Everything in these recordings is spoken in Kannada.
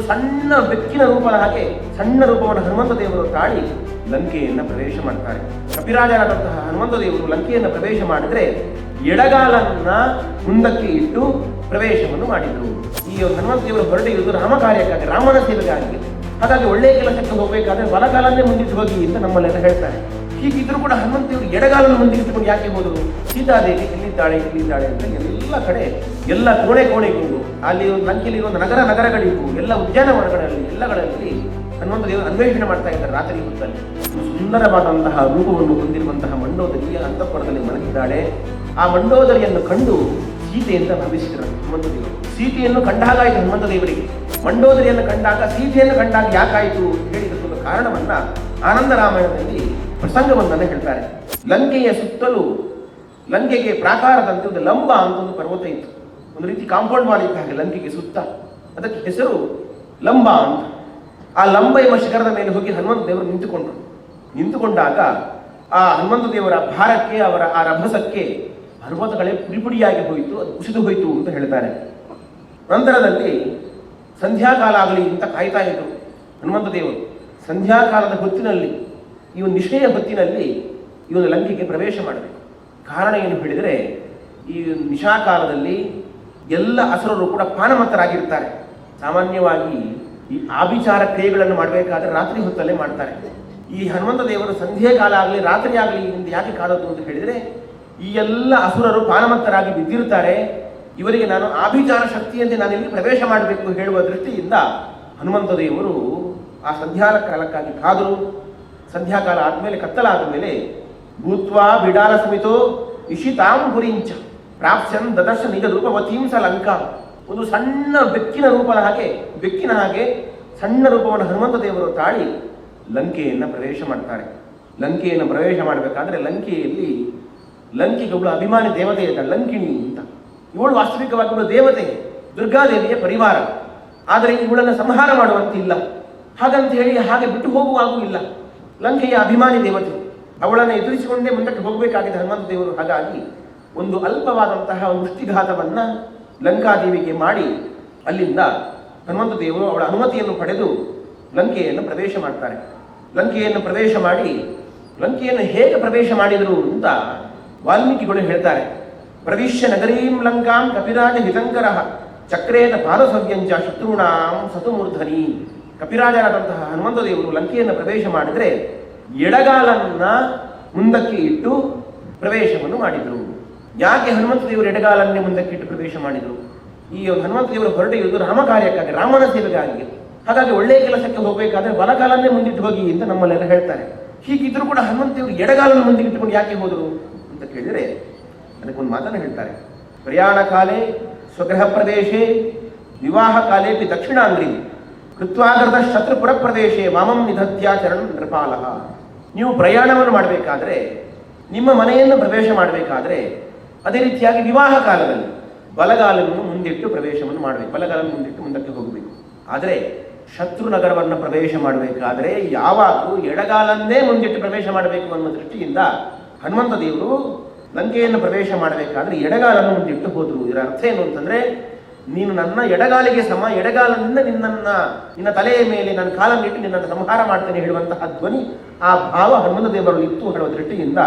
ಒಂದು ಸಣ್ಣ ಬೆಕ್ಕಿನ ರೂಪದ ಹಾಗೆ ಸಣ್ಣ ರೂಪವನ್ನು ಹನುಮಂತ ದೇವರು ತಾಳಿ ಲಂಕೆಯನ್ನು ಪ್ರವೇಶ ಮಾಡ್ತಾರೆ. ಕಪಿರಾಜನಾದಂತಹ ಹನುಮಂತ ದೇವರು ಲಂಕೆಯನ್ನು ಪ್ರವೇಶ ಮಾಡಿದ್ರೆ ಎಡಗಾಲನ್ನ ಮುಂದಕ್ಕೆ ಇಟ್ಟು ಪ್ರವೇಶವನ್ನು ಮಾಡಿದರು. ಈ ಹನುಮಂತ ದೇವರು ಹೊರಟಿರುವುದು ರಾಮ ಕಾರ್ಯಕ್ಕಾಗಿ, ರಾಮನ ಸೇವೆಗಾಗಿ. ಹಾಗಾಗಿ ಒಳ್ಳೆಯ ಕೆಲಸಕ್ಕೆ ಹೋಗಬೇಕಾದ್ರೆ ಬಲಗಾಲನ್ನೇ ಮುಂದಿಟ್ಟು ಹೋಗಿ ಅಂತ ನಮ್ಮಲ್ಲೆಲ್ಲ ಹೇಳ್ತಾರೆ. ಹೀಗಿದ್ರು ಕೂಡ ಹನುಮಂತ ದೇವರು ಎಡಗಾಲನ್ನು ಮುಂದಿಟ್ಟುಕೊಂಡು ಯಾಕೆ ಹೋದರು ಸೀತಾದೇವಿ ಎಲ್ಲಿದ್ದಾಳೆ ಎಲ್ಲಿದ್ದಾಳೆ ಅಂತ ಎಲ್ಲ ಕಡೆ, ಎಲ್ಲ ಕೋಣೆ ಕೋಣೆಗೂ, ಅಲ್ಲಿ ಒಂದು ಲಂಕೆಯಲ್ಲಿ ನಗರ ನಗರಗಳಿಗೂ, ಎಲ್ಲ ಉದ್ಯಾನವನಗಳಲ್ಲಿ, ಎಲ್ಲಗಳಲ್ಲಿ ಹನುಮಂತ ದೇವರು ಅನ್ವೇಷಣೆ ಮಾಡ್ತಾ ಇದ್ದಾರೆ ರಾತ್ರಿ ಹೊತ್ತಲ್ಲಿ. ಸುಂದರವಾದಂತಹ ರೂಪವನ್ನು ಹೊಂದಿರುವಂತಹ ಮಂಡೋದರಿಯ ಅಂತಃಪುರದಲ್ಲಿ ಮಲಗಿದ್ದಾಳೆ. ಆ ಮಂಡೋದರಿಯನ್ನು ಕಂಡು ಸೀತೆ ಅಂತ ಭಾವಿಸಿದರು ಹನುಮಂತ ದೇವರು. ಸೀತೆಯನ್ನು ಕಂಡಾಗಾಯಿತು ಹನುಮಂತ ದೇವರಿಗೆ. ಮಂಡೋದರಿಯನ್ನು ಕಂಡಾಗ ಸೀತೆಯನ್ನು ಕಂಡಾಗ ಯಾಕಾಯಿತು? ಹೇಳಿದ ಕಾರಣವನ್ನ ಆನಂದ ರಾಮಾಯಣದಲ್ಲಿ ಪ್ರಸಂಗವನ್ನ ಹೇಳ್ತಾರೆ. ಲಂಕೆಯ ಸುತ್ತಲೂ ಲಂಕೆಗೆ ಪ್ರಾಕಾರದಂತೆ ಒಂದು ಲಂಬ ಅಂತ ಒಂದು ಪರ್ವತ ಇತ್ತು. ಒಂದು ರೀತಿ ಕಾಂಪೌಂಡ್ ಮಾಡಿದ್ದ ಹಾಗೆ ಲಂಕೆಗೆ ಸುತ್ತ. ಅದಕ್ಕೆ ಹೆಸರು ಲಂಬ ಅಂತ. ಆ ಲಂಬ ಎಂಬ ಶಿಖರದ ಮೇಲೆ ಹೋಗಿ ಹನುಮಂತ ದೇವರು ನಿಂತುಕೊಂಡರು. ನಿಂತುಕೊಂಡಾಗ ಆ ಹನುಮಂತ ದೇವರ ಭಾರಕ್ಕೆ, ಅವರ ಆ ರಭಸಕ್ಕೆ ಪರ್ವತಗಳೇ ಪುಡಿಪುಡಿಯಾಗಿ ಹೋಯಿತು, ಅದು ಕುಸಿದು ಹೋಯಿತು ಅಂತ ಹೇಳ್ತಾರೆ. ನಂತರದಲ್ಲಿ ಸಂಧ್ಯಾಕಾಲ ಆಗಲಿ ಅಂತ ಕಾಯ್ತಾ ಇದ್ರು ಹನುಮಂತ ದೇವರು. ಸಂಧ್ಯಾಕಾಲದ ಹೊತ್ತಿನಲ್ಲಿ ಈ ನಿಷ್ಠೆಯ ಹೊತ್ತಿನಲ್ಲಿ ಇವನು ಲಂಕೆಗೆ ಪ್ರವೇಶ ಮಾಡಬೇಕು. ಕಾರಣ ಏನು ಹೇಳಿದರೆ, ಈ ನಿಶಾಕಾಲದಲ್ಲಿ ಎಲ್ಲ ಅಸುರರು ಕೂಡ ಪಾನಮತ್ತರಾಗಿರ್ತಾರೆ ಸಾಮಾನ್ಯವಾಗಿ ಈ ಆಭಿಚಾರ ಕ್ರಿಯೆಗಳನ್ನು ಮಾಡಬೇಕಾದ್ರೆ ರಾತ್ರಿ ಹೊತ್ತಲ್ಲೇ ಮಾಡ್ತಾರೆ. ಈ ಹನುಮಂತ ದೇವರು ಸಂಧ್ಯೆ ಕಾಲ ಆಗಲಿ, ರಾತ್ರಿ ಆಗಲಿ ಇಂದು ಯಾಕೆ ಕಾದದ್ದು ಅಂತ ಹೇಳಿದರೆ, ಈ ಎಲ್ಲ ಅಸುರರು ಪಾನಮತ್ತರಾಗಿ ಬಿದ್ದಿರ್ತಾರೆ ಇವರಿಗೆ ನಾನು ಆಭಿಚಾರ ಶಕ್ತಿಯಂತೆ ನಾನು ಇಲ್ಲಿ ಪ್ರವೇಶ ಮಾಡಬೇಕು ಹೇಳುವ ದೃಷ್ಟಿಯಿಂದ ಹನುಮಂತ ದೇವರು ಆ ಸಂಧ್ಯಾಲ ಕಾಲಕ್ಕಾಗಿ ಕಾದರು. ಸಂಧ್ಯಾಕಾಲ ಆದಮೇಲೆ ಕತ್ತಲಾದ ಮೇಲೆ ಭೂತ್ವಾ ಬಿಡಾಲ ಸಮಿತೋ ಇಶಿತಾಂ ಹುರಿಂಚ ಪ್ರಾಪ್ಸ್ಯನ್ ದದರ್ಶ ನಿಜ ರೂಪವತೀಂ ಲಂಕಾ. ಒಂದು ಸಣ್ಣ ಬೆಕ್ಕಿನ ರೂಪದ ಹಾಗೆ, ಬೆಕ್ಕಿನ ಹಾಗೆ ಸಣ್ಣ ರೂಪವನ್ನು ಹನುಮಂತ ದೇವರು ತಾಳಿ ಲಂಕೆಯನ್ನು ಪ್ರವೇಶ ಮಾಡ್ತಾರೆ. ಲಂಕೆಯನ್ನು ಪ್ರವೇಶ ಮಾಡಬೇಕಾದ್ರೆ ಲಂಕೆಯಲ್ಲಿ ಲಂಕೆಗೆ ಒಬ್ಬಳು ಅಭಿಮಾನಿ ದೇವತೆ ಇದ್ದಾಳೆ ಲಂಕಿಣಿ ಅಂತ. ಇವಳು ವಾಸ್ತವಿಕವಾಗಿ ಒಬ್ಬಳು ದೇವತೆ, ದುರ್ಗಾದೇವಿಯ ಪರಿವಾರ. ಆದರೆ ಇವಳನ್ನು ಸಂಹಾರ ಮಾಡುವಂತಿಲ್ಲ. ಹಾಗಂತ ಹೇಳಿ ಹಾಗೆ ಬಿಟ್ಟು ಹೋಗುವಾಗೂ ಇಲ್ಲ. ಲಂಕೆಯ ಅಭಿಮಾನಿ ದೇವತೆ, ಅವಳನ್ನು ಎದುರಿಸಿಕೊಂಡೇ ಮುಂದಕ್ಕೆ ಹೋಗಬೇಕಾಗಿದೆ ಹನುಮಂತ ದೇವರು. ಹಾಗಾಗಿ ಒಂದು ಅಲ್ಪವಾದಂತಹ ಮುಷ್ಟಿಘಾತವನ್ನ ಲಂಕಾದೇವಿಗೆ ಮಾಡಿ ಅಲ್ಲಿಂದ ಹನುಮಂತ ದೇವರು ಅವಳ ಅನುಮತಿಯನ್ನು ಪಡೆದು ಲಂಕೆಯನ್ನು ಪ್ರವೇಶ ಮಾಡ್ತಾರೆ. ಲಂಕೆಯನ್ನು ಪ್ರವೇಶ ಮಾಡಿ, ಲಂಕೆಯನ್ನು ಹೇಗೆ ಪ್ರವೇಶ ಮಾಡಿದರು ಅಂತ ವಾಲ್ಮೀಕಿಗಳು ಹೇಳ್ತಾರೆ. ಪ್ರವಿಶ್ಯ ನಗರೀಂ ಲಂಕಾಂ ಕಪಿರಾಜ ಹಿತಂಕರ ಚಕ್ರೇತ ಪಾದಸವ್ಯಂಚ ಶತ್ರುಣಾಂ ಸತುಮೂರ್ಧನಿ ಕಪಿರಾಜನಾದಂತಹ ಹನುಮಂತ ದೇವರು ಲಂಕೆಯನ್ನು ಪ್ರವೇಶ ಮಾಡಿದರೆ ಎಡಗಾಲನ್ನ ಮುಂದಕ್ಕೆ ಇಟ್ಟು ಪ್ರವೇಶವನ್ನು ಮಾಡಿದರು. ಯಾಕೆ ಹನುಮಂತ ದೇವರು ಎಡಗಾಲನ್ನೇ ಮುಂದಕ್ಕೆ ಇಟ್ಟು ಪ್ರವೇಶ ಮಾಡಿದರು? ಈ ಹನುಮಂತ ದೇವರು ಹೊರಟಿರುವುದು ರಾಮ ಕಾರ್ಯಕ್ಕಾಗಿ, ರಾಮನ ಸೇವೆಗಾಗಿ, ಹಾಗಾಗಿ ಒಳ್ಳೆಯ ಕೆಲಸಕ್ಕೆ ಹೋಗಬೇಕಾದ್ರೆ ಬಲಗಾಲನ್ನೇ ಮುಂದಿಟ್ಟು ಹೋಗಿ ಅಂತ ನಮ್ಮಲ್ಲೆಲ್ಲ ಹೇಳ್ತಾರೆ. ಹೀಗಿದ್ರು ಕೂಡ ಹನುಮಂತ ದೇವರು ಎಡಗಾಲನ್ನು ಮುಂದೆ ಇಟ್ಟುಕೊಂಡು ಯಾಕೆ ಹೋದರು ಅಂತ ಕೇಳಿದರೆ ಅದಕ್ಕೊಂದು ಮಾತನ್ನು ಹೇಳ್ತಾರೆ. ಪ್ರಯಾಣ ಕಾಲೇ, ಸ್ವಗೃಹ ಪ್ರದೇಶೇ, ವಿವಾಹ ಕಾಲೇಪಿ ದಕ್ಷಿಣಾಂಗ್ರಿ. ಕೃತ್ವಾಗರದ ಶತ್ರುಪುರ ಪ್ರದೇಶೇ ಮಾಮಂ ನಿಧತ್ಯಾಚರಣ ನೃಪಾಲ. ನೀವು ಪ್ರಯಾಣವನ್ನು ಮಾಡಬೇಕಾದ್ರೆ, ನಿಮ್ಮ ಮನೆಯನ್ನು ಪ್ರವೇಶ ಮಾಡಬೇಕಾದ್ರೆ, ಅದೇ ರೀತಿಯಾಗಿ ವಿವಾಹ ಕಾಲದಲ್ಲಿ ಬಲಗಾಲನ್ನು ಮುಂದಿಟ್ಟು ಪ್ರವೇಶವನ್ನು ಮಾಡಬೇಕು. ಬಲಗಾಲನ್ನು ಮುಂದಿಟ್ಟು ಮುಂದಕ್ಕೆ ಹೋಗಬೇಕು. ಆದರೆ ಶತ್ರು ನಗರವನ್ನು ಪ್ರವೇಶ ಮಾಡಬೇಕಾದ್ರೆ ಯಾವಾಗಲೂ ಎಡಗಾಲನ್ನೇ ಮುಂದಿಟ್ಟು ಪ್ರವೇಶ ಮಾಡಬೇಕು ಅನ್ನೋ ದೃಷ್ಟಿಯಿಂದ ಹನುಮಂತ ದೇವರು ಲಂಕೆಯನ್ನು ಪ್ರವೇಶ ಮಾಡಬೇಕಾದ್ರೆ ಎಡಗಾಲನ್ನು ಮುಂದಿಟ್ಟು ಹೋದರು. ಇದರ ಅರ್ಥ ಏನು ಅಂತಂದ್ರೆ ನೀನು ನನ್ನ ಎಡಗಾಲಿಗೆ ಸಮ ಎಡಗಾಲದಿಂದ ನಿನ್ನನ್ನ, ನಿನ್ನ ತಲೆಯ ಮೇಲೆ ನನ್ನ ಕಾಲನ್ನಿಟ್ಟು ನಿನ್ನನ್ನು ಸಂಹಾರ ಮಾಡ್ತೇನೆ ಹೇಳುವಂತಹ ಧ್ವನಿ ಆ ಭಾವ ಹನುಮಂತ ದೇವರು ಇತ್ತು ಹೇಳುವ ದೃಷ್ಟಿಯಿಂದ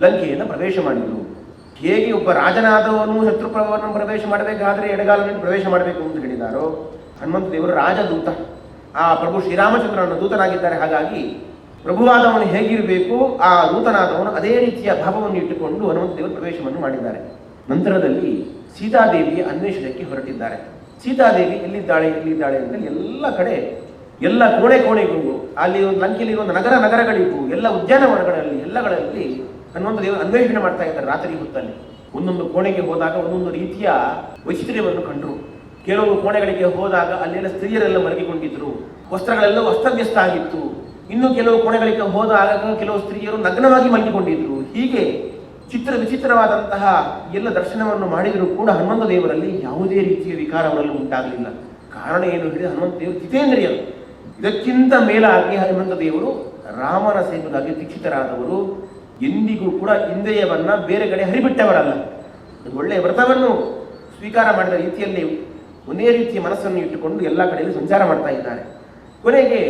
ಲಂಕೆಯನ್ನು ಪ್ರವೇಶ ಮಾಡಿದರು. ಹೇಗೆ ಒಬ್ಬ ರಾಜನಾದವನು ಶತ್ರುಪ್ರಭವನ್ನು ಪ್ರವೇಶ ಮಾಡಬೇಕಾದರೆ ಎಡಗಾಲನ್ನು ಪ್ರವೇಶ ಮಾಡಬೇಕು ಅಂತ ಹೇಳಿದಾರೋ, ಹನುಮಂತ ದೇವರು ರಾಜದೂತ. ಆ ಪ್ರಭು ಶ್ರೀರಾಮಚಂದ್ರನ ದೂತನಾಗಿದ್ದಾರೆ. ಹಾಗಾಗಿ ಪ್ರಭುವಾದವನು ಹೇಗಿರಬೇಕು, ಆ ದೂತನಾದವನು ಅದೇ ರೀತಿಯ ಭಾವವನ್ನು ಇಟ್ಟುಕೊಂಡು ಹನುಮಂತ ದೇವರು ಪ್ರವೇಶವನ್ನು ಮಾಡಿದ್ದಾರೆ. ನಂತರದಲ್ಲಿ ಸೀತಾದೇವಿಯ ಅನ್ವೇಷಣೆಗೆ ಹೊರಟಿದ್ದಾರೆ. ಸೀತಾದೇವಿ ಎಲ್ಲಿದ್ದಾಳೆ ಎಲ್ಲಿದ್ದಾಳೆ ಅಂತ ಎಲ್ಲ ಕಡೆ, ಎಲ್ಲ ಕೋಣೆ ಕೋಣೆಗೂ, ಅಲ್ಲಿ ಲಂಕೆಯಲ್ಲಿ ಒಂದು ನಗರ ನಗರಗಳಿಗೂ, ಎಲ್ಲ ಉದ್ಯಾನವನಗಳಲ್ಲಿ ಎಲ್ಲಗಳಲ್ಲಿ ಹನುಮಂತ ದೇವರು ಅನ್ವೇಷಣೆ ಮಾಡ್ತಾ ಇದ್ದಾರೆ ರಾತ್ರಿ ಹೊತ್ತಲ್ಲಿ. ಒಂದೊಂದು ಕೋಣೆಗೆ ಹೋದಾಗ ಒಂದೊಂದು ರೀತಿಯ ವೈಚಿತ್ರ್ಯವನ್ನು ಕಂಡರು. ಕೆಲವು ಕೋಣೆಗಳಿಗೆ ಹೋದಾಗ ಅಲ್ಲೆಲ್ಲ ಸ್ತ್ರೀಯರೆಲ್ಲ ಮಲಗಿಕೊಂಡಿದ್ರು. ವಸ್ತ್ರಗಳೆಲ್ಲ ಅಸ್ತವ್ಯಸ್ತ ಆಗಿತ್ತು. ಇನ್ನು ಕೆಲವು ಕೋಣೆಗಳಿಗೆ ಹೋದಾಗ ಕೆಲವು ಸ್ತ್ರೀಯರು ನಗ್ನವಾಗಿ ಮಲಗಿಕೊಂಡಿದ್ರು. ಹೀಗೆ ಚಿತ್ರ ವಿಚಿತ್ರವಾದಂತಹ ಎಲ್ಲ ದರ್ಶನವನ್ನು ಮಾಡಿದರೂ ಕೂಡ ಹನುಮಂತ ದೇವರಲ್ಲಿ ಯಾವುದೇ ರೀತಿಯ ವಿಕಾರ ಅವರಲ್ಲಿ ಉಂಟಾಗಲಿಲ್ಲ. ಕಾರಣ ಏನು ಹೇಳಿದ್ರೆ ಹನುಮಂತ ದೇವರು ಜಿತೇಂದ್ರಿಯರು. ಇದಕ್ಕಿಂತ ಮೇಲಾಗಿ ಹನುಮಂತ ದೇವರು ರಾಮನ ಸೇವೆಗಾಗಿ ದೀಕ್ಷಿತರಾದವರು. ಎಂದಿಗೂ ಕೂಡ ಇಂದ್ರಿಯವನ್ನ ಬೇರೆ ಕಡೆ ಹರಿಬಿಟ್ಟವರಲ್ಲ. ಒಳ್ಳೆಯ ವ್ರತವನ್ನು ಸ್ವೀಕಾರ ಮಾಡಿದ ರೀತಿಯಲ್ಲಿ ಒಂದೇ ರೀತಿಯ ಮನಸ್ಸನ್ನು ಇಟ್ಟುಕೊಂಡು ಎಲ್ಲ ಕಡೆಯಲ್ಲಿ ಸಂಚಾರ ಮಾಡ್ತಾ ಇದ್ದಾರೆ. ಕೊನೆಗೆ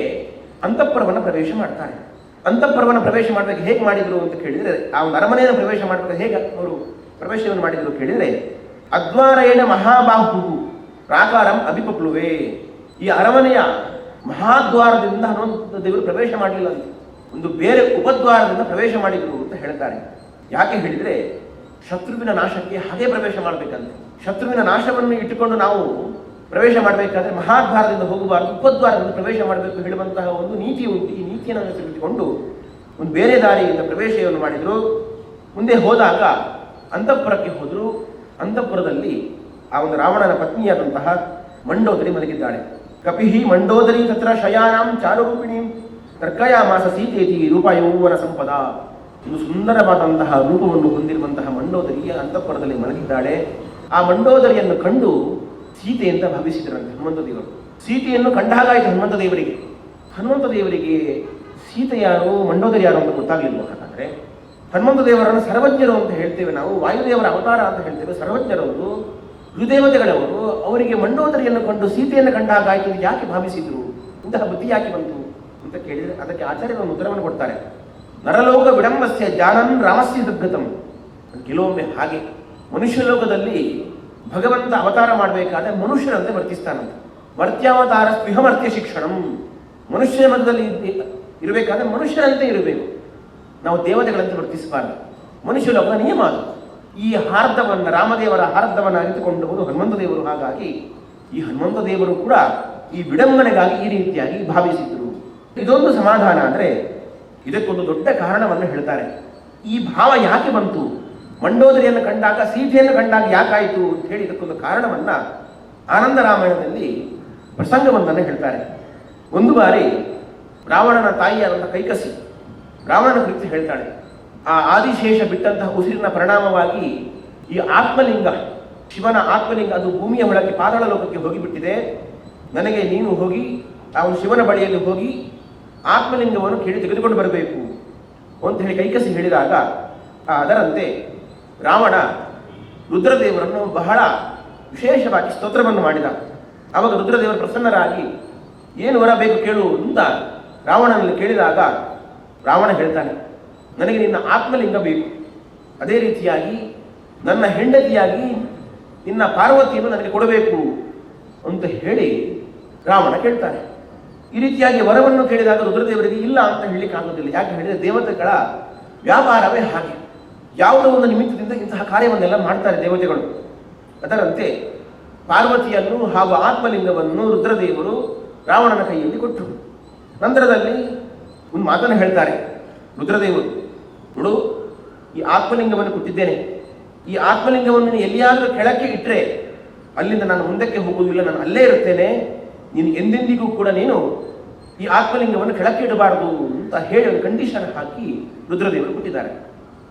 ಅಂತಃಪುರವನ್ನು ಪ್ರವೇಶ ಮಾಡ್ತಾರೆ. ಅಂತಃಪುರವನ್ನು ಪ್ರವೇಶ ಮಾಡಬೇಕು, ಹೇಗೆ ಮಾಡಿದ್ರು ಅಂತ ಕೇಳಿದರೆ, ಆ ಒಂದು ಅರಮನೆಯನ್ನು ಪ್ರವೇಶ ಮಾಡಬೇಕು, ಹೇಗೆ ಅವರು ಪ್ರವೇಶವನ್ನು ಮಾಡಿದ್ರು ಕೇಳಿದರೆ ಅದ್ವಾರೇಣ ಮಹಾಬಾಹು ಪ್ರಾಕಾರಂ ಅಭಿಪಪ್ಲುವೆ ಈ ಅರಮನೆಯ ಮಹಾದ್ವಾರದಿಂದ ಹನುಮಂತ ದೇವರು ಪ್ರವೇಶ ಮಾಡಲಿಲ್ಲ ಅಂತ. ಒಂದು ಬೇರೆ ಉಪದ್ವಾರದಿಂದ ಪ್ರವೇಶ ಮಾಡಿದ್ರು ಅಂತ ಹೇಳ್ತಾರೆ. ಯಾಕೆ ಹೇಳಿದರೆ, ಶತ್ರುವಿನ ನಾಶಕ್ಕೆ ಹಾಗೆ ಪ್ರವೇಶ ಮಾಡಬೇಕಂತೆ. ಶತ್ರುವಿನ ನಾಶವನ್ನು ಇಟ್ಟುಕೊಂಡು ನಾವು ಪ್ರವೇಶ ಮಾಡಬೇಕಾದ್ರೆ ಮಹಾದ್ವಾರದಿಂದ ಹೋಗಬಾರದು, ಉಪದ್ವಾರದಿಂದ ಪ್ರವೇಶ ಮಾಡಬೇಕು ಹೇಳುವಂತಹ ಒಂದು ನೀತಿ ಉಂಟು. ಈ ನೀತಿಯನ್ನು ತಿಳಿದುಕೊಂಡು ಒಂದು ಬೇರೆ ದಾರಿಯಿಂದ ಪ್ರವೇಶವನ್ನು ಮಾಡಿದರು. ಮುಂದೆ ಹೋದಾಗ ಅಂತಃಪುರಕ್ಕೆ ಹೋದರು. ಅಂತಃಪುರದಲ್ಲಿ ಆ ಒಂದು ರಾವಣನ ಪತ್ನಿಯಾದಂತಹ ಮಂಡೋದರಿ ಮಲಗಿದ್ದಾಳೆ. ಕಪಿಹಿ ಮಂಡೋದರಿ ತತ್ರ ಶಯಾನಾಂ ಚಾರುರೂಪಿಣಿ ತರ್ಕಯಾಮಾಸ ಸೀತೇತಿ ರೂಪ ಯೌವನ ಸಂಪದ. ಒಂದು ಸುಂದರವಾದಂತಹ ರೂಪವನ್ನು ಹೊಂದಿರುವಂತಹ ಮಂಡೋದರಿಯ ಅಂತಃಪುರದಲ್ಲಿ ಮಲಗಿದ್ದಾಳೆ. ಆ ಮಂಡೋದರಿಯನ್ನು ಕಂಡು ಸೀತೆ ಅಂತ ಭಾವಿಸಿದ್ರಂತೆ ಹನುಮಂತ ದೇವರು. ಸೀತೆಯನ್ನು ಕಂಡಾಗಾಯಿತು ಹನುಮಂತ ದೇವರಿಗೆ. ಹನುಮಂತ ದೇವರಿಗೆ ಸೀತೆ ಯಾರು, ಮಂಡೋದರಿ ಯಾರು ಅಂತ ಗೊತ್ತಾಗಲಿಲ್ಲ ಹಾಗಾದ್ರೆ? ಹನುಮಂತ ದೇವರನ್ನು ಸರ್ವಜ್ಞರು ಅಂತ ಹೇಳ್ತೇವೆ ನಾವು, ವಾಯುದೇವರ ಅವತಾರ ಅಂತ ಹೇಳ್ತೇವೆ ಸರ್ವಜ್ಞರವರು ಋದೇವತೆಗಳವರು ಅವರಿಗೆ ಮಂಡೋದರಿಯನ್ನು ಕಂಡು ಸೀತೆಯನ್ನು ಕಂಡಾಗಾಯಿತು ಯಾಕೆ ಭಾವಿಸಿದ್ರು? ಇಂತಹ ಬುದ್ಧಿ ಯಾಕೆ ಬಂತು ಅಂತ ಕೇಳಿದರೆ ಅದಕ್ಕೆ ಆಚಾರ್ಯರು ಉತ್ತರವನ್ನು ಕೊಡ್ತಾರೆ. ನರಲೋಕ ವಿಡಂಬಸ್ಯ ಜಾನನ್ ರಾಮಸ್ಯ ದುರ್ಗತಂ ಕೆಲವೊಮ್ಮೆ ಹಾಗೆ ಮನುಷ್ಯ ಲೋಕದಲ್ಲಿ ಭಗವಂತ ಅವತಾರ ಮಾಡಬೇಕಾದ್ರೆ ಮನುಷ್ಯರಂತೆ ವರ್ತಿಸ್ತಾನಂತೆ. ಮರ್ತ್ಯಾವತಾರ ಸ್ಪೃಹಮರ್ತ್ಯ ಶಿಕ್ಷಣಂ. ಮನುಷ್ಯನ ಮನದಲ್ಲಿ ಇರಬೇಕಾದ್ರೆ ಮನುಷ್ಯರಂತೆ ಇರಬೇಕು. ನಾವು ದೇವತೆಗಳಂತೆ ವರ್ತಿಸಬಾರ್ದು. ಮನುಷ್ಯ ಲೋಕದ ನಿಯಮ ಅದು. ಈ ಹಾರ್ದವನ್ನು, ರಾಮದೇವರ ಹಾರ್ದವನ್ನು ಅರಿತುಕೊಂಡವರು ಹನುಮಂತ ದೇವರು ಹಾಗಾಗಿ ಈ ಹನುಮಂತ ದೇವರು ಕೂಡ ಈ ವಿಡಂಬನೆಗಾಗಿ ಈ ರೀತಿಯಾಗಿ ಭಾವಿಸಿದ್ರು. ಇದೊಂದು ಸಮಾಧಾನ ಅಂದರೆ ಇದಕ್ಕೊಂದು ದೊಡ್ಡ ಕಾರಣವನ್ನು ಹೇಳ್ತಾರೆ. ಈ ಭಾವ ಯಾಕೆ ಬಂತು? ಮಂಡೋದರಿಯನ್ನು ಕಂಡಾಗ, ಸೀತೆಯನ್ನು ಕಂಡಾಗ ಯಾಕಾಯಿತು ಅಂತ ಹೇಳಿ ಇದಕ್ಕೊಂದು ಕಾರಣವನ್ನ ಆನಂದ ರಾಮಾಯಣದಲ್ಲಿ ಪ್ರಸಂಗವೊಂದನ್ನು ಹೇಳ್ತಾರೆ. ಒಂದು ಬಾರಿ ರಾವಣನ ತಾಯಿಯಾದಂಥ ಕೈಕಸಿ ರಾವಣನ ಕುರಿತು ಹೇಳ್ತಾಳೆ. ಆ ಆದಿಶೇಷ ಬಿಟ್ಟಂತಹ ಉಸಿರಿನ ಪರಿಣಾಮವಾಗಿ ಈ ಆತ್ಮಲಿಂಗ, ಶಿವನ ಆತ್ಮಲಿಂಗ ಅದು ಭೂಮಿಯ ಒಳಗೆ, ಪಾತಾಳ ಲೋಕಕ್ಕೆ ಹೋಗಿಬಿಟ್ಟಿದೆ. ನನಗೆ ನೀನು ಹೋಗಿ ಆ ಶಿವನ ಬಳಿಯಲ್ಲಿ ಹೋಗಿ ಆತ್ಮಲಿಂಗವನ್ನು ಕೇಳಿ ತೆಗೆದುಕೊಂಡು ಬರಬೇಕು ಅಂತ ಹೇಳಿ ಕೈಕಸಿ ಹೇಳಿದಾಗ ಅದರಂತೆ ರಾವಣ ರುದ್ರದೇವರನ್ನು ಬಹಳ ವಿಶೇಷವಾಗಿ ಸ್ತೋತ್ರವನ್ನು ಮಾಡಿದ. ಆವಾಗ ರುದ್ರದೇವರು ಪ್ರಸನ್ನರಾಗಿ, ಏನು ವರ ಬೇಕು ಕೇಳು ಅಂತ ರಾವಣನಲ್ಲಿ ಕೇಳಿದಾಗ ರಾವಣ ಹೇಳ್ತಾನೆ, ನನಗೆ ನಿನ್ನ ಆತ್ಮಲಿಂಗ ಬೇಕು. ಅದೇ ರೀತಿಯಾಗಿ ನನ್ನ ಹೆಂಡತಿಯಾಗಿ ನಿನ್ನ ಪಾರ್ವತಿಯನ್ನು ನನಗೆ ಕೊಡಬೇಕು ಅಂತ ಹೇಳಿ ರಾವಣ ಕೇಳ್ತಾನೆ. ಈ ರೀತಿಯಾಗಿ ವರವನ್ನು ಕೇಳಿದಾಗ ರುದ್ರದೇವರಿಗೆ ಇಲ್ಲ ಅಂತ ಹೇಳಲಿಕ್ಕೆ ಆಗೋದಿಲ್ಲ ಯಾಕೆ ಹೇಳಿದರೆ ದೇವತೆಗಳ ವ್ಯಾಪಾರವೇ ಹಾಗೆ. ಯಾವುದೋ ಒಂದು ನಿಮಿತ್ತದಿಂದ ಇಂತಹ ಕಾರ್ಯವನ್ನೆಲ್ಲ ಮಾಡ್ತಾರೆ ದೇವತೆಗಳು. ಅದರಂತೆ ಪಾರ್ವತಿಯನ್ನು ಹಾಗೂ ಆತ್ಮಲಿಂಗವನ್ನು ರುದ್ರದೇವರು ರಾವಣನ ಕೈಯಲ್ಲಿ ಕೊಟ್ಟರು. ನಂತರದಲ್ಲಿ ಒಂದು ಮಾತನ್ನು ಹೇಳ್ತಾರೆ ರುದ್ರದೇವರು, ನೋಡು, ಈ ಆತ್ಮಲಿಂಗವನ್ನು ಕೊಟ್ಟಿದ್ದೇನೆ. ಈ ಆತ್ಮಲಿಂಗವನ್ನು ಎಲ್ಲಿಯಾದರೂ ಕೆಳಕ್ಕೆ ಇಟ್ಟರೆ ಅಲ್ಲಿಂದ ನಾನು ಮುಂದಕ್ಕೆ ಹೋಗುವುದಿಲ್ಲ, ನಾನು ಅಲ್ಲೇ ಇರುತ್ತೇನೆ. ನೀನು ಎಂದೆಂದಿಗೂ ಕೂಡ ನೀನು ಈ ಆತ್ಮಲಿಂಗವನ್ನು ಕೆಳಕ್ಕೆ ಇಡಬಾರದು ಅಂತ ಹೇಳಿ ಒಂದು ಕಂಡೀಷನ್ ಹಾಕಿ ರುದ್ರದೇವರು ಕೊಟ್ಟಿದ್ದಾರೆ.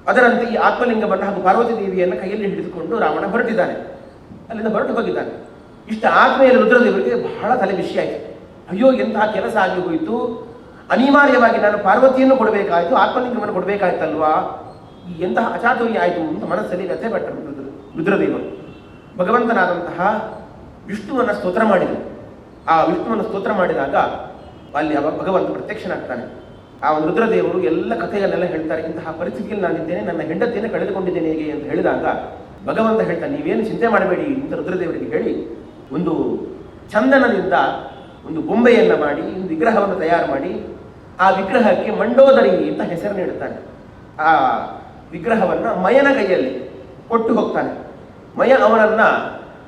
ಅದರಂತೆ ಈ ಆತ್ಮಲಿಂಗವನ್ನು ಹಾಗೂ ಪಾರ್ವತಿ ದೇವಿಯನ್ನು ಕೈಯಲ್ಲಿ ಹಿಡಿದುಕೊಂಡು ರಾವಣ ಹೊರಟಿದ್ದಾನೆ. ಅಲ್ಲಿಂದ ಹೊರಟು ಹೋಗಿದ್ದಾನೆ. ಇಷ್ಟ ಆದ್ಮೇಲೆ ರುದ್ರದೇವರಿಗೆ ಬಹಳ ತಲೆ ವಿಷಯ ಆಯಿತು. ಅಯ್ಯೋ, ಎಂತಹ ಕೆಲಸ ಆಗಿ ಹೋಯಿತು. ಅನಿವಾರ್ಯವಾಗಿ ನಾನು ಪಾರ್ವತಿಯನ್ನು ಕೊಡಬೇಕಾಯಿತು, ಆತ್ಮಲಿಂಗವನ್ನು ಕೊಡಬೇಕಾಯ್ತಲ್ವಾ? ಈ ಎಂತಹ ಅಚಾತುರ್ಯ ಆಯಿತು ಅಂತ ಮನಸ್ಸಲ್ಲಿ ವ್ಯಥೆ ಪಟ್ಟರು ರುದ್ರ, ರುದ್ರದೇವರು. ಭಗವಂತನಾದಂತಹ ವಿಷ್ಣುವನ್ನು ಸ್ತೋತ್ರ ಮಾಡಿದರು. ಆ ವಿಷ್ಣುವನ್ನು ಸ್ತೋತ್ರ ಮಾಡಿದಾಗ ಅಲ್ಲಿ ಭಗವಂತ ಪ್ರತ್ಯಕ್ಷನಾಗ್ತಾನೆ. ಆ ಒಂದು ರುದ್ರದೇವರು ಎಲ್ಲ ಕಥೆಗಳನ್ನೆಲ್ಲ ಹೇಳ್ತಾರೆ. ಇಂತಹ ಪರಿಸ್ಥಿತಿಯಲ್ಲಿ ನಾನಿದ್ದೇನೆ, ನನ್ನ ಹೆಂಡತಿಯನ್ನು ಕಳೆದುಕೊಂಡಿದ್ದೇನೆ ಹೇಗೆ ಅಂತ ಹೇಳಿದಾಗ, ಭಗವಂತ ಹೇಳ್ತಾನೆ, ನೀವೇನು ಚಿಂತೆ ಮಾಡಬೇಡಿ ಅಂತ ರುದ್ರದೇವರಿಗೆ ಹೇಳಿ, ಒಂದು ಚಂದನದಿಂದ ಒಂದು ಬೊಂಬೆಯನ್ನು ಮಾಡಿ, ಒಂದು ವಿಗ್ರಹವನ್ನು ತಯಾರು ಮಾಡಿ, ಆ ವಿಗ್ರಹಕ್ಕೆ ಮಂಡೋದರಿ ಅಂತ ಹೆಸರು ನೀಡುತ್ತಾನೆ ಆ ವಿಗ್ರಹವನ್ನು ಮಯನ ಕೈಯಲ್ಲಿ ಕೊಟ್ಟು ಹೋಗ್ತಾನೆ. ಮಯ ಅವನನ್ನ,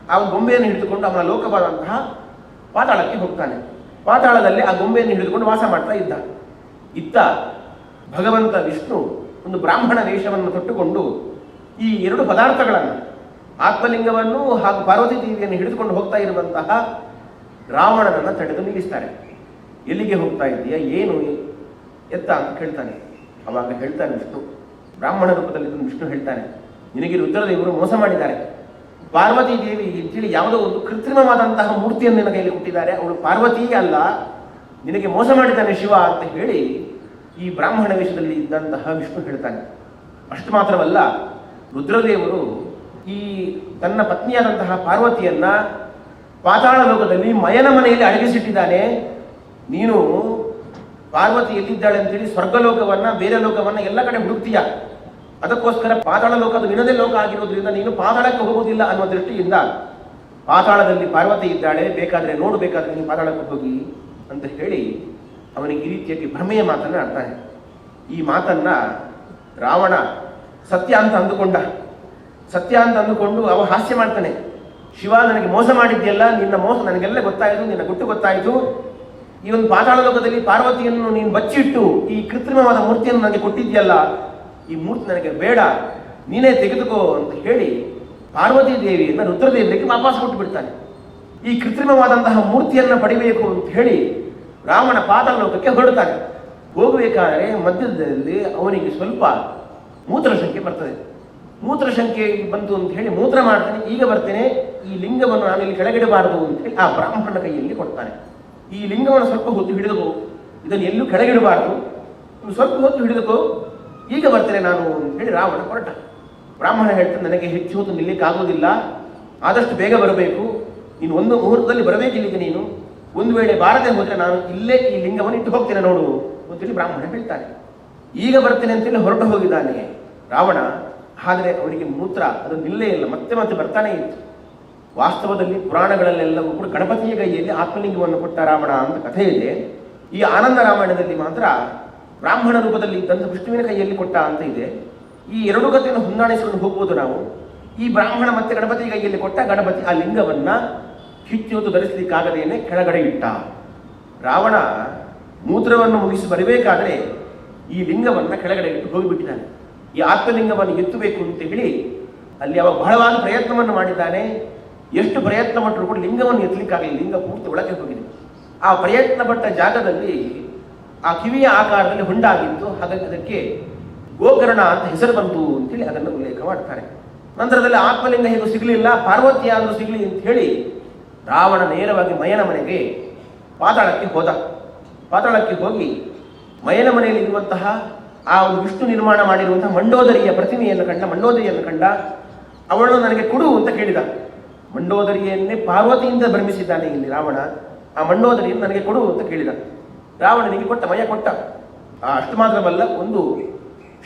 ಆ ಗೊಂಬೆಯನ್ನು ಹಿಡಿದುಕೊಂಡು ಅವನ ಲೋಕವಾದಂತಹ ಪಾತಾಳಕ್ಕೆ ಹೋಗ್ತಾನೆ. ಪಾತಾಳದಲ್ಲಿ ಆ ಗೊಂಬೆಯನ್ನು ಹಿಡಿದುಕೊಂಡು ವಾಸ ಮಾಡ್ತಾ ಇದ್ದ. ಇತ್ತ ಭಗವಂತ ವಿಷ್ಣು ಒಂದು ಬ್ರಾಹ್ಮಣ ವೇಷವನ್ನು ತೊಟ್ಟುಕೊಂಡು ಈ ಎರಡು ಪದಾರ್ಥಗಳನ್ನು, ಆತ್ಮಲಿಂಗವನ್ನು ಹಾಗೂ ಪಾರ್ವತಿ ದೇವಿಯನ್ನು ಹಿಡಿದುಕೊಂಡು ಹೋಗ್ತಾ ಇರುವಂತಹ ರಾವಣನನ್ನು ತಡೆದು ನಿಲ್ಲಿಸ್ತಾರೆ. ಎಲ್ಲಿಗೆ ಹೋಗ್ತಾ ಇದೆಯಾ ಏನು? ಎತ್ತ ಅಂತ ಕೇಳ್ತಾನೆ. ಅವಾಗ ಹೇಳ್ತಾನೆ ವಿಷ್ಣು. ಬ್ರಾಹ್ಮಣ ರೂಪದಲ್ಲಿ ವಿಷ್ಣು ಹೇಳ್ತಾನೆ. ನಿನಗೆ ರುದ್ರದೇವರು ಮೋಸ ಮಾಡಿದ್ದಾರೆ. ಪಾರ್ವತಿ ದೇವಿ ಅಂತೇಳಿ ಯಾವುದೋ ಒಂದು ಕೃತ್ರಿಮವಾದಂತಹ ಮೂರ್ತಿಯನ್ನು ನಿನ್ನ ಕೈಯಲ್ಲಿ ಕೊಟ್ಟಿದ್ದಾರೆ. ಅವಳು ಪಾರ್ವತಿಯೇ ಅಲ್ಲ. ನಿನಗೆ ಮೋಸ ಮಾಡಿದ್ದಾನೆ ಶಿವ ಅಂತ ಹೇಳಿ ಈ ಬ್ರಾಹ್ಮಣ ವೇಷದಲ್ಲಿ ಇದ್ದಂತಹ ವಿಷ್ಣು ಹೇಳ್ತಾನೆ. ಅಷ್ಟು ಮಾತ್ರವಲ್ಲ, ರುದ್ರದೇವರು ಈ ತನ್ನ ಪತ್ನಿಯಾದಂತಹ ಪಾರ್ವತಿಯನ್ನ ಪಾತಾಳ ಲೋಕದಲ್ಲಿ ಮಯನ ಮನೆಯಲ್ಲಿ ಅಡಗಿಸಿಟ್ಟಿದ್ದಾನೆ. ನೀನು ಪಾರ್ವತಿ ಎಲ್ಲಿದ್ದಾಳೆ ಅಂತೇಳಿ ಸ್ವರ್ಗಲೋಕವನ್ನ, ಬೇರೆ ಲೋಕವನ್ನ ಎಲ್ಲ ಕಡೆ ಹುಡುಕ್ತೀಯ. ಅದಕ್ಕೋಸ್ಕರ ಪಾತಾಳ ಲೋಕ ಅದು ಲೋಕ ಆಗಿರೋದ್ರಿಂದ ನೀನು ಪಾತಾಳಕ್ಕೆ ಹೋಗುವುದಿಲ್ಲ ಅನ್ನೋ ದೃಷ್ಟಿಯಿಂದ ಪಾತಾಳದಲ್ಲಿ ಪಾರ್ವತಿ ಇದ್ದಾಳೆ. ಬೇಕಾದ್ರೆ ನೋಡು, ಬೇಕಾದ್ರೆ ನೀನು ಪಾತಾಳಕ್ಕೆ ಹೋಗಿ. ಅಂತ ಹೇಳಿ ಅವನಿಗೆ ಈ ರೀತಿಯಾಗಿ ಭ್ರಮೆಯ ಮಾತನ್ನು ಆಡ್ತಾನೆ ಈ ಮಾತನ್ನ ರಾವಣ ಸತ್ಯ ಅಂತ ಅಂದುಕೊಂಡ. ಸತ್ಯ ಅಂತ ಅಂದುಕೊಂಡು ಅವ ಹಾಸ್ಯ ಮಾಡ್ತಾನೆ. ಶಿವ ನನಗೆ ಮೋಸ ಮಾಡಿದ್ಯಲ್ಲ, ನಿನ್ನ ಮೋಸ ನನಗೆಲ್ಲ ಗೊತ್ತಾಯಿತು, ನಿನ್ನ ಗುಟ್ಟು ಗೊತ್ತಾಯಿತು. ಈ ಒಂದು ಪಾತಾಳ ಲೋಕದಲ್ಲಿ ಪಾರ್ವತಿಯನ್ನು ನೀನು ಬಚ್ಚಿಟ್ಟು ಈ ಕೃತ್ರಿಮವಾದ ಮೂರ್ತಿಯನ್ನು ನನಗೆ ಕೊಟ್ಟಿದ್ಯಲ್ಲ, ಈ ಮೂರ್ತಿ ನನಗೆ ಬೇಡ, ನೀನೇ ತೆಗೆದುಕೋ ಅಂತ ಹೇಳಿ ಪಾರ್ವತಿ ದೇವಿಯನ್ನು ರುದ್ರದೇವರಿಗೆ ವಾಪಸ್ ಕೊಟ್ಟು ಬಿಡ್ತಾನೆ ಈ ಕೃತ್ರಿಮವಾದಂತಹ ಮೂರ್ತಿಯನ್ನು ಪಡಿಬೇಕು ಅಂತ ಹೇಳಿ ರಾವಣ ಪಾತಾಳ ಲೋಕಕ್ಕೆ ಹೊರಡ್ತಾನೆ. ಹೋಗಬೇಕಾದರೆ ಮಧ್ಯದಲ್ಲಿ ಅವನಿಗೆ ಸ್ವಲ್ಪ ಮೂತ್ರಶಂಕೆ ಬರ್ತದೆ. ಮೂತ್ರಶಂಕೆ ಬಂತು ಅಂತ ಹೇಳಿ ಮೂತ್ರ ಮಾಡ್ತೇನೆ. ಈಗ ಬರ್ತೇನೆ, ಈ ಲಿಂಗವನ್ನು ನಾನು ಇಲ್ಲಿ ಕೆಳಗಿಡಬಾರದು ಅಂತ ಹೇಳಿ ಆ ಬ್ರಾಹ್ಮಣನ ಕೈಯಲ್ಲಿ ಕೊಡ್ತಾನೆ. ಈ ಲಿಂಗವನ್ನು ಸ್ವಲ್ಪ ಹೊತ್ತು ಹಿಡಿದುಕೋ. ಇದನ್ನು ಎಲ್ಲೂ ಕೆಳಗಿಡಬಾರದು. ಸ್ವಲ್ಪ ಹೊತ್ತು ಹಿಡಿದುಕೋ. ಈಗ ಬರ್ತೇನೆ ನಾನು ಅಂತ ಹೇಳಿ ರಾವಣ ಹೊರಟ. ಬ್ರಾಹ್ಮಣ ಹೇಳ್ತಾನೆ, ನನಗೆ ಹೆಚ್ಚು ಹೊತ್ತು ನಿಲ್ಲಿಕ್ಕಾಗೋದಿಲ್ಲ ಆದಷ್ಟು ಬೇಗ ಬರಬೇಕು. ನೀನು ಒಂದು ಮುಹೂರ್ತದಲ್ಲಿ ಬರಬೇಕಿಲ್ಲಿಗೆ ನೀನು? ಒಂದು ವೇಳೆ ಬಾರದೆ ಹೋದ್ರೆ ನಾನು ಇಲ್ಲೇ ಈ ಲಿಂಗವನ್ನು ಇಟ್ಟು ಹೋಗ್ತೇನೆ ನೋಡು ಅಂತೇಳಿ ಬ್ರಾಹ್ಮಣ ಹೇಳ್ತಾನೆ. ಈಗ ಬರ್ತೇನೆ ಅಂತೇಳಿ ಹೊರಟು ಹೋಗಿದ್ದಾನೆ. ರಾವಣ ಆದರೆ ಅವರಿಗೆ ಮೂತ್ರ, ಅದು ನಿಲ್ಲೇ ಇಲ್ಲ, ಮತ್ತೆ ಮತ್ತೆ ಬರ್ತಾನೆ ಇತ್ತು. ವಾಸ್ತವದಲ್ಲಿ ಪುರಾಣಗಳಲ್ಲೆಲ್ಲವೂ ಕೂಡ ಗಣಪತಿಯ ಕೈಯಲ್ಲಿ ಆತ್ಮಲಿಂಗವನ್ನು ಕೊಟ್ಟ ರಾವಣ ಅಂತ ಕಥೆ ಇದೆ. ಈ ಆನಂದ ರಾಮಾಯಣದಲ್ಲಿ ಮಾತ್ರ ಬ್ರಾಹ್ಮಣ ರೂಪದಲ್ಲಿ ಇದ್ದಂಥ ವಿಷ್ಣುವಿನ ಕೈಯಲ್ಲಿ ಕೊಟ್ಟ ಅಂತ ಇದೆ. ಈ ಎರಡು ಕಥೆಯನ್ನು ಹೊಂದಾಣಿಸಿಕೊಂಡು ಹೋಗ್ಬೋದು ನಾವು. ಈ ಬ್ರಾಹ್ಮಣ ಮತ್ತೆ ಗಣಪತಿ ಕೈಯಲ್ಲಿ ಕೊಟ್ಟ ಗಣಪತಿ ಆ ಲಿಂಗವನ್ನ ಕಿಚ್ಚು ಹೊತ್ತು ಧರಿಸಲಿಕ್ಕಾಗದೇನೆ ಕೆಳಗಡೆ ಇಟ್ಟ ರಾವಣ ಮೂತ್ರವನ್ನು ಮುಗಿಸಿ ಬರಬೇಕಾದರೆ ಈ ಲಿಂಗವನ್ನು ಕೆಳಗಡೆ ಇಟ್ಟು ಹೋಗಿಬಿಟ್ಟಿದ್ದಾನೆ. ಈ ಆತ್ಮಲಿಂಗವನ್ನು ಎತ್ತಬೇಕು ಅಂತ ಹೇಳಿ ಅಲ್ಲಿ ಅವ ಬಹಳವಾದ ಪ್ರಯತ್ನವನ್ನು ಮಾಡಿದ್ದಾನೆ. ಎಷ್ಟು ಪ್ರಯತ್ನ ಪಟ್ಟರು ಕೂಡ ಲಿಂಗವನ್ನು ಎತ್ತಲಿಕ್ಕಾಗಲಿ ಲಿಂಗ ಪೂರ್ತಿ ಒಳಗೆ ಹೋಗಿದೆ. ಆ ಪ್ರಯತ್ನ ಪಟ್ಟ ಜಾಗದಲ್ಲಿ ಆ ಕಿವಿಯ ಆಕಾರದಲ್ಲಿ ಹೊಂಡಾಗಿತ್ತು. ಹಾಗಾಗಿ ಅದಕ್ಕೆ ಗೋಕರ್ಣ ಅಂತ ಹೆಸರು ಬಂತು ಅಂತೇಳಿ ಅದನ್ನು ಉಲ್ಲೇಖ ಮಾಡ್ತಾರೆ. ನಂತರದಲ್ಲಿ ಆತ್ಮಲಿಂಗ ಹೇಗೂ ಸಿಗಲಿಲ್ಲ. ಪಾರ್ವತಿ ಆದರೂ ಸಿಗಲಿ ಅಂತ ಹೇಳಿ ರಾವಣ ನೇರವಾಗಿ ಮಯನ ಮನೆಗೆ ಪಾತಾಳಕ್ಕೆ ಹೋದ. ಪಾತಾಳಕ್ಕೆ ಹೋಗಿ ಮಯನ ಮನೆಯಲ್ಲಿ ಇರುವಂತಹ ಆ ಒಂದು ವಿಷ್ಣು ನಿರ್ಮಾಣ ಮಾಡಿರುವಂತಹ ಮಂಡೋದರಿಯ ಪ್ರತಿಮೆಯನ್ನು ಕಂಡ, ಮಂಡೋದರಿಯನ್ನು ಕಂಡ ಅವಳನ್ನು ನನಗೆ ಕೊಡು ಅಂತ ಕೇಳಿದ. ಮಂಡೋದರಿಯನ್ನೇ ಪಾರ್ವತಿಯಿಂದ ಭ್ರಮಿಸಿದ್ದಾನೆ ಇಲ್ಲಿ ರಾವಣ. ಆ ಮಂಡೋದರಿಯನ್ನು ನನಗೆ ಕೊಡು ಅಂತ ಕೇಳಿದ. ರಾವಣನಿಗೆ ಕೊಟ್ಟ, ಮಯ ಕೊಟ್ಟ. ಆ ಅಷ್ಟು ಮಾತ್ರವಲ್ಲ, ಒಂದು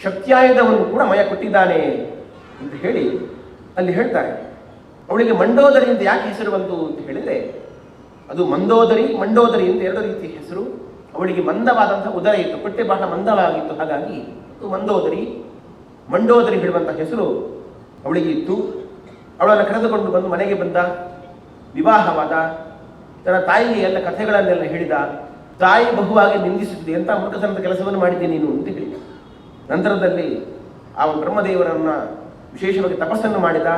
ಶಕ್ತಿಯಾಯುಧವನ್ನು ಕೂಡ ಮಯ ಕೊಟ್ಟಿದ್ದಾನೆ ಅಂತ ಹೇಳಿ ಅಲ್ಲಿ ಹೇಳ್ತಾರೆ. ಅವಳಿಗೆ ಮಂಡೋದರಿ ಅಂತ ಯಾಕೆ ಹೆಸರು ಬಂತು ಅಂತ ಹೇಳಿದ್ರೆ, ಅದು ಮಂದೋದರಿ ಮಂಡೋದರಿ ಅಂತ ಎರಡು ರೀತಿ ಹೆಸರು. ಅವಳಿಗೆ ಮಂದವಾದಂತಹ ಉದರ ಇತ್ತು, ಹೊಟ್ಟೆ ಬಹಳ ಮಂದವಾಗಿತ್ತು. ಹಾಗಾಗಿ ಮಂದೋದರಿ ಮಂಡೋದರಿ ಹೇಳುವಂತಹ ಹೆಸರು ಅವಳಿಗೆ ಇತ್ತು. ಅವಳನ್ನು ಕರೆದುಕೊಂಡು ಬಂದು ಮನೆಗೆ ಬಂದ, ವಿವಾಹವಾದ, ತನ್ನ ತಾಯಿಗೆ ಎಲ್ಲ ಕಥೆಗಳನ್ನೆಲ್ಲ ಹೇಳಿದ, ತಾಯಿ ಬಹುವಾಗಿ ನಿಂದಿಸುತ್ತಿದೆ ಎಂತ ಮೂರ್ಖತನದ ಕೆಲಸವನ್ನು ಮಾಡಿದ್ದೆ ನೀನು ಅಂತ ಹೇಳಿ. ನಂತರದಲ್ಲಿ ಆ ಬ್ರಹ್ಮದೇವರನ್ನ ವಿಶೇಷವಾಗಿ ತಪಸ್ಸನ್ನು ಮಾಡಿದ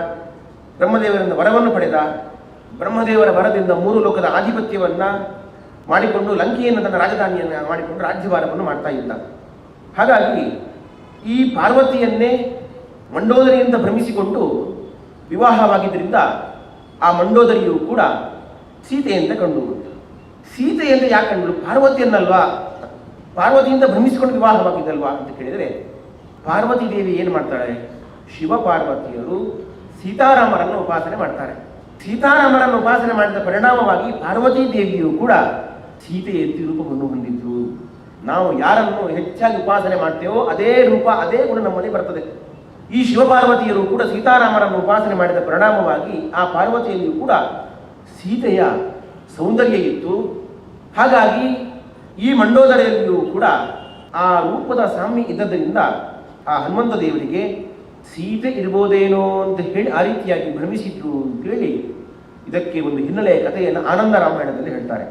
ಬ್ರಹ್ಮದೇವರಿಂದ ವರವನ್ನು ಪಡೆದ ಬ್ರಹ್ಮದೇವರ ವರದಿಂದ ಮೂರು ಲೋಕದ ಆಧಿಪತ್ಯವನ್ನ ಮಾಡಿಕೊಂಡು ಲಂಕೆಯನ್ನು ತನ್ನ ರಾಜಧಾನಿಯನ್ನು ಮಾಡಿಕೊಂಡು ರಾಜ್ಯಭಾರವನ್ನು ಮಾಡ್ತಾ ಇದ್ದ. ಹಾಗಾಗಿ ಈ ಪಾರ್ವತಿಯನ್ನೇ ಮಂಡೋದರಿಯಿಂದ ಭ್ರಮಿಸಿಕೊಂಡು ವಿವಾಹವಾಗಿದ್ದರಿಂದ ಆ ಮಂಡೋದರಿಯು ಕೂಡ ಸೀತೆಯಿಂದ ಕಂಡು ಸೀತೆಯಿಂದ ಯಾಕೆ ಕಂಡು ಪಾರ್ವತಿಯನ್ನಲ್ವಾ? ಪಾರ್ವತಿಯಿಂದ ಭ್ರಮಿಸಿಕೊಂಡು ವಿವಾಹವಾಗಿದ್ದಲ್ವಾ ಅಂತ ಕೇಳಿದರೆ ಪಾರ್ವತಿ ದೇವಿ ಏನು ಮಾಡ್ತಾಳೆ? ಶಿವ ಪಾರ್ವತಿಯರು ಸೀತಾರಾಮರನ್ನು ಉಪಾಸನೆ ಮಾಡ್ತಾರೆ. ಸೀತಾರಾಮರನ್ನು ಉಪಾಸನೆ ಮಾಡಿದ ಪರಿಣಾಮವಾಗಿ ಪಾರ್ವತೀ ದೇವಿಯು ಕೂಡ ಸೀತೆಯ ರೂಪವನ್ನು ಹೊಂದಿದ್ರು. ನಾವು ಯಾರನ್ನು ಹೆಚ್ಚಾಗಿ ಉಪಾಸನೆ ಮಾಡ್ತೇವೋ ಅದೇ ರೂಪ, ಅದೇ ಗುಣ ನಮ್ಮಲ್ಲಿ ಬರ್ತದೆ. ಈ ಶಿವಪಾರ್ವತಿಯರು ಕೂಡ ಸೀತಾರಾಮರನ್ನು ಉಪಾಸನೆ ಮಾಡಿದ ಪರಿಣಾಮವಾಗಿ ಆ ಪಾರ್ವತಿಯಲ್ಲಿಯೂ ಕೂಡ ಸೀತೆಯ ಸೌಂದರ್ಯ ಇತ್ತು. ಹಾಗಾಗಿ ಈ ಮಂಡೋದರೆಯಲ್ಲಿಯೂ ಕೂಡ ಆ ರೂಪದ ಸಾಮ್ಯ ಇದ್ದದರಿಂದ ಆ ಹನುಮಂತ ದೇವರಿಗೆ ಸೀತೆ ಇರ್ಬೋದೇನೋ ಅಂತ ಹೇಳಿ ಆ ರೀತಿಯಾಗಿ ಭ್ರಮಿಸಿದ್ರು ಅಂತ ಹೇಳಿ ಇದಕ್ಕೆ ಒಂದು ಹಿನ್ನೆಲೆಯ ಕಥೆಯನ್ನು ಆನಂದ ರಾಮಾಯಣದಲ್ಲಿ ಹೇಳ್ತಾರೆ.